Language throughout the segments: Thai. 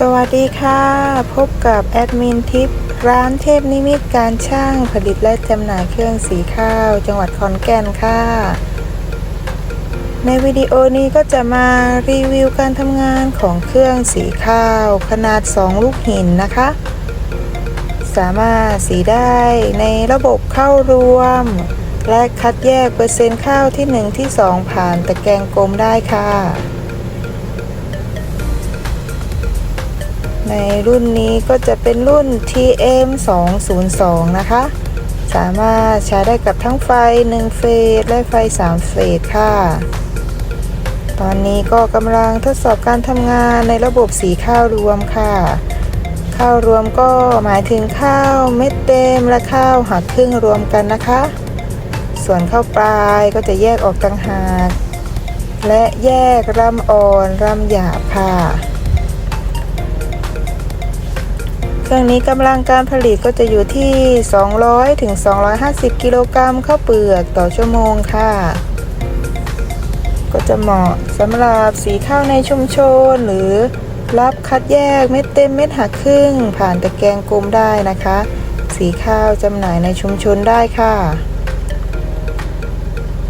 สวัสดีค่ะ พบกับแอดมินทิปร้านเทพนิมิตการช่างผลิตและจำหน่ายเครื่องสีข้าว จังหวัดขอนแก่นค่ะ ในวิดีโอนี้ก็จะมารีวิวการทำงานของเครื่องสีข้าว ขนาด 2 ลูกหินนะคะ สามารถสีได้ในระบบเข้ารวม และคัดแยกเปอร์เซ็นต์ข้าวที่ 1 ที่ 2 ผ่านตะแกรงกลมได้ค่ะ ในรุ่นนี้ก็จะเป็นรุ่น TM 202นะคะ สามารถใช้ได้กับทั้งไฟ 1 เฟส และไฟ 3 เฟสค่ะ ตอนนี้ก็กำลังทดสอบการทำงานในระบบสีข้าวรวมค่ะ ข้าวรวมก็หมายถึงข้าวเม็ดเต็มและข้าวหักครึ่งรวมกันนะคะ ส่วนข้าวปลายก็จะแยกออกต่างหาก และแยกรำอ่อนรำหยาบค่ะ เครื่องนี้กำลังการผลิตก็จะอยู่ที่ 200ถึง250 กิโลกรัมข้าวเปลือกต่อชั่วโมงค่ะ ก็จะเหมาะสำหรับสีข้าวในชุมชน หรือรับคัดแยกเม็ดเต็มเม็ดหักครึ่ง ผ่านตะแกรงกลมได้นะคะ สีข้าวจำหน่ายในชุมชนได้ค่ะ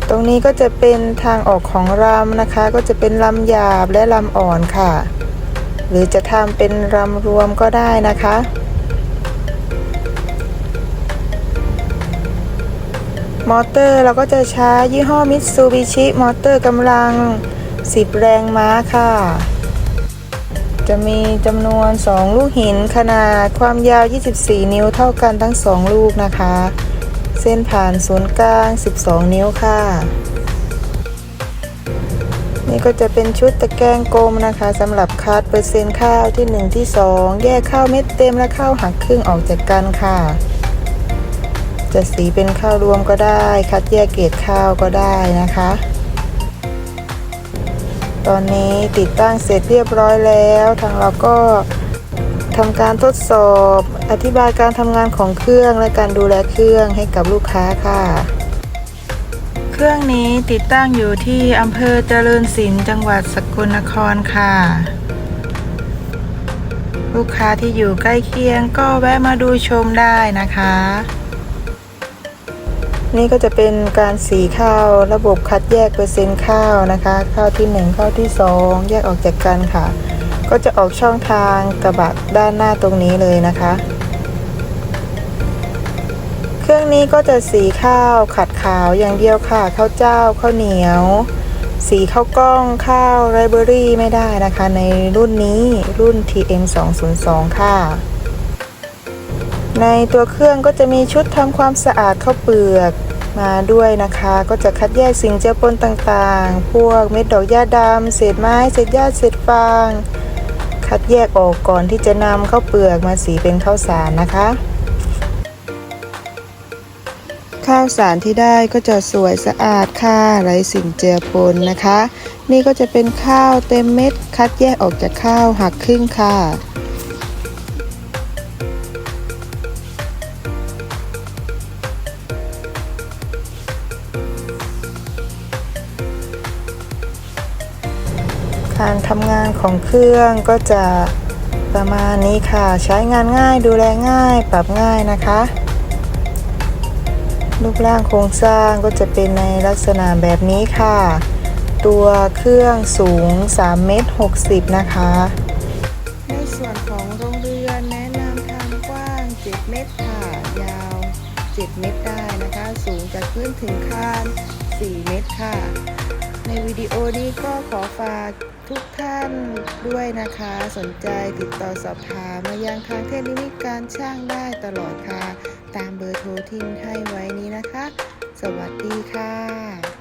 ตรงนี้ก็จะเป็นทางออกของลำนะคะ ก็จะเป็นลำหยาบและลำอ่อนค่ะ หรือจะทำเป็นรำรวมก็ได้นะคะมอเตอร์เราก็จะใช้ยี่ห้อมิตซูบิชิมอเตอร์กำลัง 10 แรงม้าค่ะ จะมีจำนวน 2 ลูกหินขนาดความยาว 24 นิ้วเท่ากันทั้ง 2 ลูกนะคะ เส้นผ่านศูนย์กลาง 12 นิ้วค่ะ นี่ก็จะเป็นชุดตะแกรงกลมนะคะสำหรับคัดเปอร์เซ็นต์ข้าวที่ 1 ที่ 2 แยกข้าวเม็ดเต็มและข้าวหักครึ่งออกจากกันค่ะ จะสีเป็นข้าวรวมก็ได้ คัดแยกเกรดข้าวก็ได้นะคะ ตอนนี้ติดตั้งเสร็จเรียบร้อยแล้ว ทางเราก็ทำการทดสอบ อธิบายการทำงานของเครื่องและการดูแลเครื่องให้กับลูกค้าค่ะ เครื่องนี้ติดตั้งอยู่ที่อำเภอเจริญศิลป์จังหวัดสกลนครค่ะ ลูกค้าที่อยู่ใกล้เคียงก็แวะมาดูชมได้นะคะ นี่ก็จะเป็นการสีข้าวระบบคัดแยกเปอร์เซ็นต์ข้าวนะคะ ข้าวที่1ข้าวที่ 2 แยกออกจากกันค่ะ ก็จะออกช่องทางกระบะด้านหน้าตรงนี้เลยนะคะ เครื่องนี้ก็จะสีข้าวขัดขาวอย่างเดียวค่ะ ข้าวเจ้าข้าวเหนียว สีข้าวกล้องข้าวไรเบอรี่ไม่ได้นะคะ ในรุ่นนี้รุ่น TM 202ค่ะ ในตัวเครื่องก็จะมีชุดทำความสะอาดข้าวเปลือกมาด้วยนะคะ ก็จะคัดแยกสิ่งเจือปนต่างๆ พวกเม็ดดอกหญ้าดำเศษไม้เศษหญ้าเศษฟาง คัดแยกออกก่อนที่จะนำข้าวเปลือกมาสีเป็นข้าวสารนะคะ ข้าวสารที่ได้ก็จะสวยสะอาดค่ะไร้สิ่งเจือปนนะคะ นี่ก็จะเป็นข้าวเต็มเม็ด คัดแยกออกจากข้าวหักครึ่งค่ะ การทำงานของเครื่องก็จะประมาณนี้ค่ะ ใช้งานง่ายดูแลง่าย ปรับง่ายนะคะ รูปร่างโครงสร้างก็จะเป็นในลักษณะแบบนี้ค่ะ ตัวเครื่องสูง3เมตร60 นะคะ ในส่วนของโรงเรือนแนะนำทำกว้าง 7 เมตรค่ะ ยาว 7 เมตรได้นะคะ สูงจากพื้นถึงคาน 4 เมตรค่ะ ในวิดีโอนี้ก็ขอฝากทุกท่านด้วยนะคะ สนใจติดต่อสอบถามมายังทางเทคนิคการช่างได้ตลอดค่ะ ตามเบอร์โทรที่ให้ไว้นี้นะคะ สวัสดีค่ะ